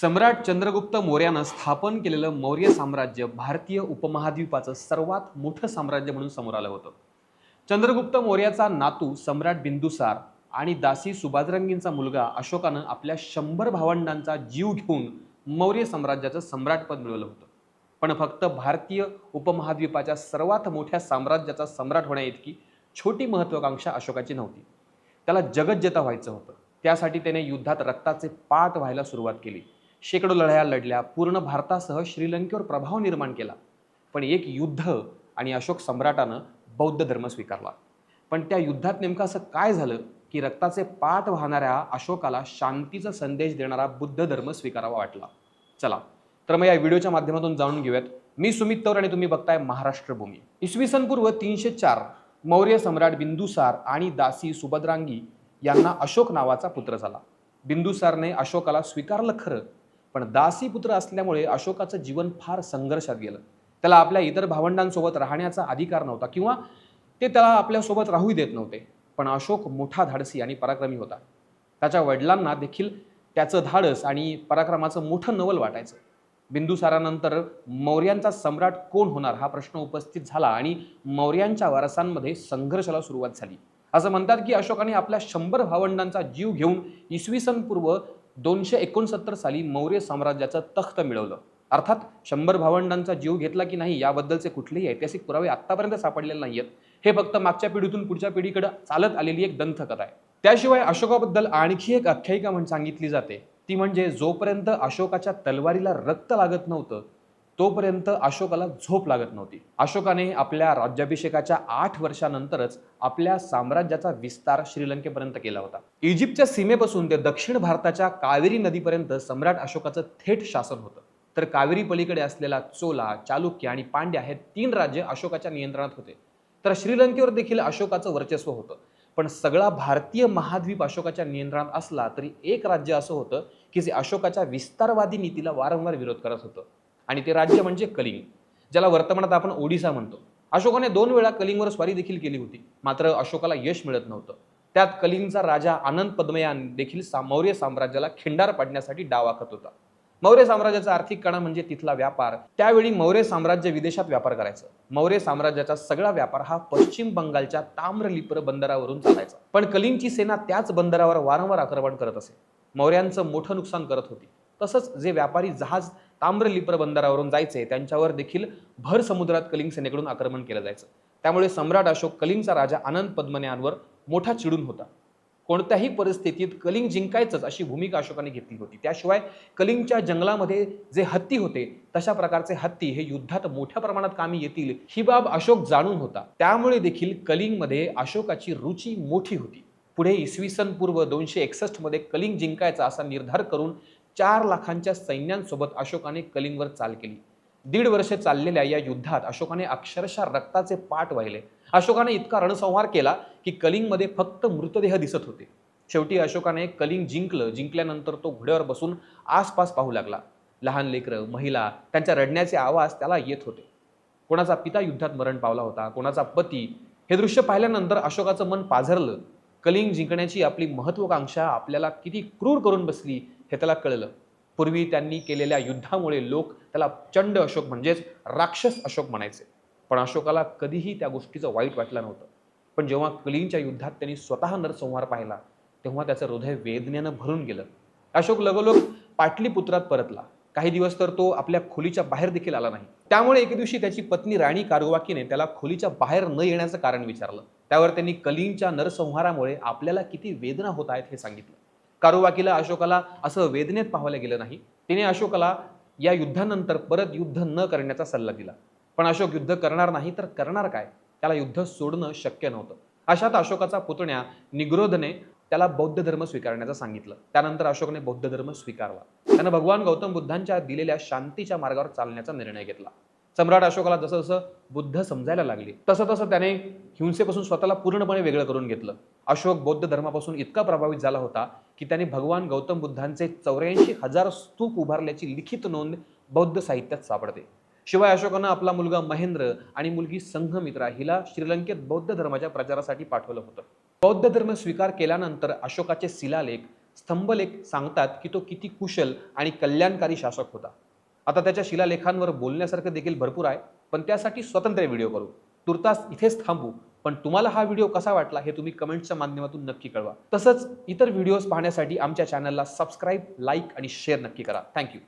सम्राट चंद्रगुप्त मौर्यानं स्थापन केलेलं मौर्य साम्राज्य भारतीय उपमहाद्वीपाचं सर्वात मोठं साम्राज्य म्हणून समोर आलं होतं. चंद्रगुप्त मौर्याचा नातू सम्राट बिंदुसार आणि दासी सुभाजरंगींचा मुलगा अशोकानं आपल्या शंभर भावंडांचा जीव घेऊन मौर्य साम्राज्याचं सम्राटपद मिळवलं होतं. पण फक्त भारतीय उपमहाद्वीपाच्या सर्वात मोठ्या साम्राज्याचा सम्राट होण्याइतकी छोटी महत्वाकांक्षा अशोकाची नव्हती. त्याला जगज्जेता व्हायचं होतं. त्यासाठी त्याने युद्धात रक्ताचे पात व्हायला सुरुवात केली. शेकडो लढाया लढल्या पूर्ण भारतासह श्रीलंकेवर प्रभाव निर्माण केला. पण एक युद्ध आणि अशोक सम्राटानं बौद्ध धर्म स्वीकारला. पण त्या युद्धात नेमकं असं काय झालं की रक्ताचे पाठ वाहणाऱ्या अशोकाला शांतीचा संदेश देणारा बुद्ध धर्म स्वीकारावा वाटला? चला तर मग या व्हिडिओच्या माध्यमातून जाणून घेऊयात. मी सुमित तौर आणि तुम्ही बघताय महाराष्ट्र भूमी. इसवी सन पूर्व तीनशे चार मौर्य सम्राट बिंदुसार आणि दासी सुभद्रांगी यांना अशोक नावाचा पुत्र झाला. बिंदुसारने अशोकाला स्वीकारलं खरं पण दासी पुत्र असल्यामुळे अशोकाचं जीवन फार संघर्षात गेलं. त्याला आपल्या इतर भावंडांसोबत राहण्याचा अधिकार नव्हता किंवा ते त्याला आपल्यासोबत राहू देत नव्हते. पण अशोक मोठा धाडसी आणि पराक्रमी होता. त्याच्या वडिलांना देखील त्याचं धाडस आणि पराक्रमाचं मोठं नवल वाटायचं. बिंदुसारानंतर मौर्यांचा सम्राट कोण होणार हा प्रश्न उपस्थित झाला आणि मौर्यांच्या वारसांमध्ये संघर्षाला सुरुवात झाली. असं म्हणतात की अशोकाने आपल्या शंभर भावंडांचा जीव घेऊन इसवी सन पूर्व दोनशे एकोणसत्तर साली मौर्य साम्राज्याचं तख्त मिळवलं. अर्थात शंभर भावंडांचा जीव घेतला की नाही याबद्दलचे कुठलेही ऐतिहासिक पुरावे आत्तापर्यंत सापडलेले नाहीयेत. हे फक्त मागच्या पिढीतून पुढच्या पिढीकडे चालत आलेली एक दंतकथा आहे. त्याशिवाय अशोकाबद्दल आणखी एक आख्यायिका म्हणून सांगितली जाते. ती म्हणजे जोपर्यंत अशोकाच्या तलवारीला रक्त लागत नव्हतं तोपर्यंत अशोकाला झोप लागत नव्हती. अशोकाने आपल्या राज्याभिषेकाच्या आठ वर्षानंतरच आपल्या साम्राज्याचा विस्तार श्रीलंकेपर्यंत केला होता. इजिप्तच्या सीमेपासून ते दक्षिण भारताच्या कावेरी नदीपर्यंत सम्राट अशोकाचं थेट शासन होतं. तर कावेरी पलीकडे असलेला चोला चालुक्य आणि पांड्या हे तीन राज्य अशोकाच्या नियंत्रणात होते. तर श्रीलंकेवर देखील अशोकाचं वर्चस्व होतं. पण सगळा भारतीय महाद्वीप अशोकाच्या नियंत्रणात असला तरी एक राज्य असं होतं की जे अशोकाच्या विस्तारवादी नीतीला वारंवार विरोध करत होतं. आणि ते राज्य म्हणजे कलिंग ज्याला वर्तमानात आपण ओडिसा म्हणतो. अशोकाने दोन वेळा कलिंगवर स्वारी देखील केली होती. मात्र अशोकाला यश मिळत नव्हतं. त्यात कलिंगचा राजा आनंद पद्मयान देखील सा मौर्य साम्राज्याला खिंडार पाडण्यासाठी डाव आखत होता. मौर्य साम्राज्याचा आर्थिक कणा म्हणजे तिथला व्यापार. त्यावेळी मौर्य साम्राज्य विदेशात व्यापार करायचं. मौर्य साम्राज्याचा सगळा व्यापार हा पश्चिम बंगालच्या ताम्रलिप्र बंदरावरून चालायचा. पण कलिंगची सेना त्याच बंदरावर वारंवार आक्रमण करत असे. मौर्यांचं मोठं नुकसान करत होती. तसंच जे व्यापारी जहाज ताम्रलिप्र बंदरावरून जायचे त्यांच्यावर देखील भर समुद्रात कलिंग सेनेकडून आक्रमण केलं जायचं. त्यामुळे सम्राट अशोक कलिंगचा राजा आनंद पद्मन्यांवर मोठा चिडून होता. कोणत्याही परिस्थितीत कलिंग जिंकायचंच अशी भूमिका अशोकाने घेतली होती. त्याशिवाय कलिंगच्या जंगलामध्ये जे हत्ती होते तशा प्रकारचे हत्ती हे युद्धात मोठ्या प्रमाणात कामी येतील ही बाब अशोक जाणून होता. त्यामुळे देखील कलिंगमध्ये अशोकाची रुची मोठी होती. पुढे इसवी सन पूर्व दोनशे एकसष्टमध्ये कलिंग जिंकायचा असा निर्धार करून चार लाखांच्या सैन्यांसोबत अशोकाने कलिंगवर चाल केली. दीड वर्ष चाललेल्या या युद्धात अशोकाने अक्षरशः रक्ताचे पाठ वाहिले. अशोकाने इतका रणसंहार केला की कलिंगमध्ये फक्त मृतदेह दिसत होते. शेवटी अशोकाने कलिंग जिंकलं. जिंकल्यानंतर तो घोड्यावर बसून आसपास पाहू लागला. लहान लेकरं महिला त्यांच्या रडण्याचे आवाज त्याला येत होते. कोणाचा पिता युद्धात मरण पावला होता कोणाचा पती हे दृश्य पाहिल्यानंतर अशोकाचं मन पाझरलं. कलिंग जिंकण्याची आपली महत्वाकांक्षा आपल्याला किती क्रूर करून बसली हे त्याला कळलं. पूर्वी त्यांनी केलेल्या युद्धामुळे लोक त्याला चंड अशोक म्हणजेच राक्षस अशोक म्हणायचे. पण अशोकाला कधीही त्या गोष्टीचं वाईट वाटलं नव्हतं. पण जेव्हा कलिंगच्या युद्धात त्यांनी स्वतः नरसंहार पाहिला तेव्हा त्याचं हृदय वेदनेनं भरून गेलं. अशोक लगोलग पाटलीपुत्रात परतला. काही दिवस तर तो आपल्या खोलीच्या बाहेर देखील आला नाही. त्यामुळे एके दिवशी त्याची पत्नी राणी कारुवाकीने त्याला खोलीच्या बाहेर न येण्याचं कारण विचारलं. त्यावर त्यांनी कलिंगच्या नरसंहारामुळे आपल्याला किती वेदना होत आहेत हे सांगितलं. कारुवाकीला अशोकाला असं वेदनेत पाहायला गेलं नाही. तिने अशोकाला या युद्धानंतर परत युद्ध न करण्याचा सल्ला दिला. पण अशोक युद्ध करणार नाही तर करणार काय? त्याला युद्ध सोडणं शक्य नव्हतं. अशात अशोकाचा पुतण्या निग्रोधने त्याला बौद्ध धर्म स्वीकारण्याचं सांगितलं. त्यानंतर अशोकने बौद्ध धर्म स्वीकारला. त्यानं भगवान गौतम बुद्धांच्या दिलेल्या शांतीच्या मार्गावर चालण्याचा निर्णय घेतला. सम्राट अशोकाला जसं जसं बुद्ध समजायला लागले तसं तसं त्याने हिंसेपासून स्वतःला पूर्णपणे वेगळं करून घेतलं. अशोक बौद्ध धर्मापासून इतका प्रभावित झाला होता की त्याने भगवान गौतम बुद्धांचे चौऱ्याऐंशी हजार स्तूप उभारल्याची लिखित नोंद बौद्ध साहित्यात सापडते. शिवाय अशोकानं आपला मुलगा महेंद्र आणि मुलगी संघमित्रा हिला श्रीलंकेत बौद्ध धर्माच्या प्रचारासाठी पाठवलं होतं. बौद्ध धर्म स्वीकार केल्यानंतर अशोकाचे शिलालेख स्तंभलेख सांगतात की तो किती कुशल आणि कल्याणकारी शासक होता. आता त्याच्या शिलालेखांवर बोलण्यासारखं देखील भरपूर आहे पण त्यासाठी स्वतंत्र व्हिडिओ करू तुर्तास इथेच थांबू पण तुम्हाला हा व्हिडिओ कसा वाटला हे तुम्ही कमेंटच्या माध्यमातून नक्की कळवा. तसंच इतर व्हिडिओज पाहण्यासाठी आमच्या चॅनलला सबस्क्राईब लाईक आणि शेअर नक्की करा. थँक्यू.